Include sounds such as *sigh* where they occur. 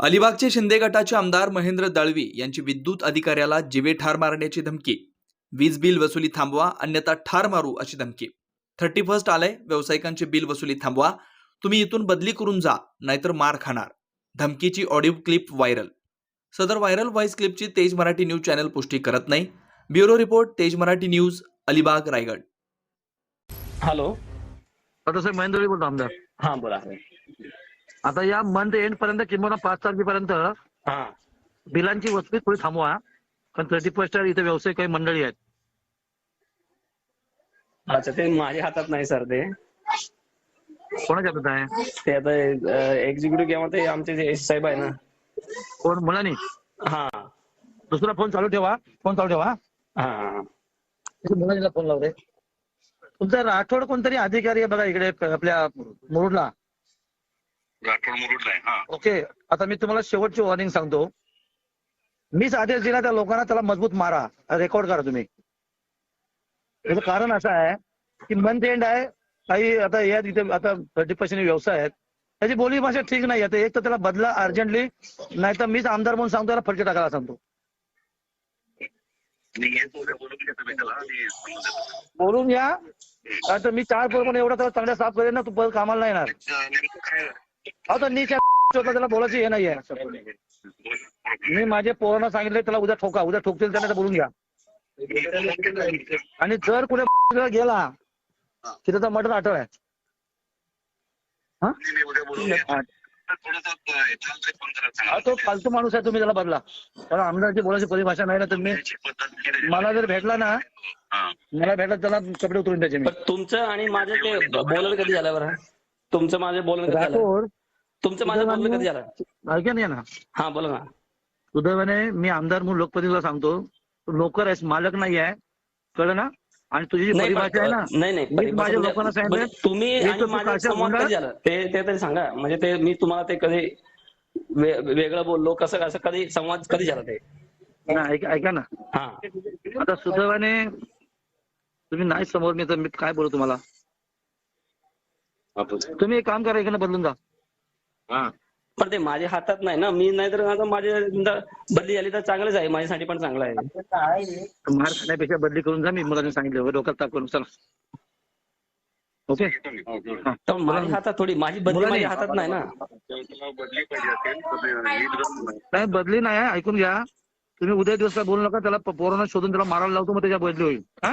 अलिबागचे शिंदे गटाचे आमदार महेंद्र दळवी यांची विद्युत अधिकाऱ्याला जिवे ठार मारण्याची धमकी. वीज बिल वसुली थांबवा अन्यथा ठार मारू अशी धमकी. थर्टी फर्स्ट आलंय व्यावसायिकांचे बिल वसुली थांबवा. तुम्ही इथून बदली करून जा नाहीतर मार खाणार. धमकीची ऑडिओ क्लिप व्हायरल. सदर व्हायरल व्हॉइस क्लिपची तेज मराठी न्यूज चॅनल पुष्टी करत नाही. Bureau report Tej Marathi news Alibag Raigad. Hello. आता साहेब महेंद्र बोलतो आमदार. हा बोला. आता या मंथ एंड पर्यंत किंवा पाच तारखेपर्यंत हा. बिलांची वसुली थोडी थांबवा. कारण थर्टी फर्स्ट इथे व्यावसायिक काही मंडळी आहेत. अच्छा ते माझ्या हातात नाही सर ते. कोणाच्या हातात आहे? ते आता एक्झिक्युटिव्ह किंवा ते आमचे जे एस साहेब आहे ना. कोण? मुलांनी? हा. दुसरा फोन चालू ठेवा. फोन चालू ठेवा. हा. फोन लावते तुमचा राठोड कोणतरी अधिकारी आहे बघा इकडे आपल्या मुरुडला. राठोड मुरुडला आहे हा. ओके आता मी तुम्हाला शेवटची वॉर्निंग सांगतो. मीच आदेश दिला त्या लोकांना त्याला मजबूत मारा. रेकॉर्ड करा तुम्ही. त्याचं कारण असं आहे की मंथ एंड आहे काही आता या तिथे आता थर्टी पर्सेंट व्यवसाय आहेत. त्याची बोली भाषा ठीक नाही आता एक तर त्याला बदला अर्जंटली नाही तर मीच आमदार म्हणून सांगतो त्याला फटके टाकायला सांगतो. बोलून घेतो मी त्याला आणि सांगून देतो. बोलून या कारण तर मी चार पोर एवढा त्याला चांगल्या साफ करेन ना तू परत कामाला नाही येणार. तर नीच्या होता त्याला बोलायची हे नाहीये बोल- मी माझे पोरांना सांगितले त्याला उद्या ठोका उद्या ठोकतील त्याला बोलून घ्या आणि जर कुठे *laughs* गेला की त्याचा मर्डर आठव आहे हा? हा. हा. तो फालतू माणूस आहे तुम्ही त्याला बदला कारण आमदारची बोलायची परिभाषा नाही ना तुम्ही मला जर भेटला ना. मला भेटला त्याला कपडे उतरून द्यायचे मी पण तुमचं आणि माझं ते बोलणं कधी झालं बरं तुमचं माझं बोलणं कधी झालं? राठोड तुमचं माझं बोलणं कधी झालं? ऐका नाही ना. हा बोला ना. सुदैवाने मी आमदार म्हणून लोकप्रतिनिधीला सांगतो तू नोकर आहेस मालक नाही आहे कळलं ना? आणि तुझी जी नाही परिभाषा आहे ना पण- नाही नाही मी परिभाषा माझ्या म्हणजे- लोकांना सांगितलं, म्हणजे तुम्ही आणि तू संवाद कधी झालं? ते ते तरी सांगा. म्हणजे ते मी तुम्हाला ते कधी वे- वेगळं बोललो कसं कसं कधी संवाद कधी झाला ते? ऐका ऐका ना. हा. आता सुदैवाने तुम्ही नाही समोर मी तर मी काय बोलू तुम्हाला? तुम्ही एक काम करा इकडे बदलून जा. हा. पण ते माझ्या हातात नाही ना मी नाही तर आता माझे बदली झाली तर चांगलंच आहे माझ्यासाठी पण चांगलं आहे. मार खाण्यापेक्षा बदली करून जा मी मुलांनी सांगितलं "वर डोक्यात ताप करून चला. ओके? हा. तर माझ्या हातात थोडी माझी बदली मुलांनी- माझ्या हातात नाही ना. त्याला बदली पाहिजे असेल तर ते नीट जमलं नाही. नाही बदली नाही आहे ऐकून घ्या. तुम्ही उद्या दिवस काय बोलू नका त्याला प- पोरांना शोधून त्याला मारायला लावतो मग त्याच्या बदली होईल. हा?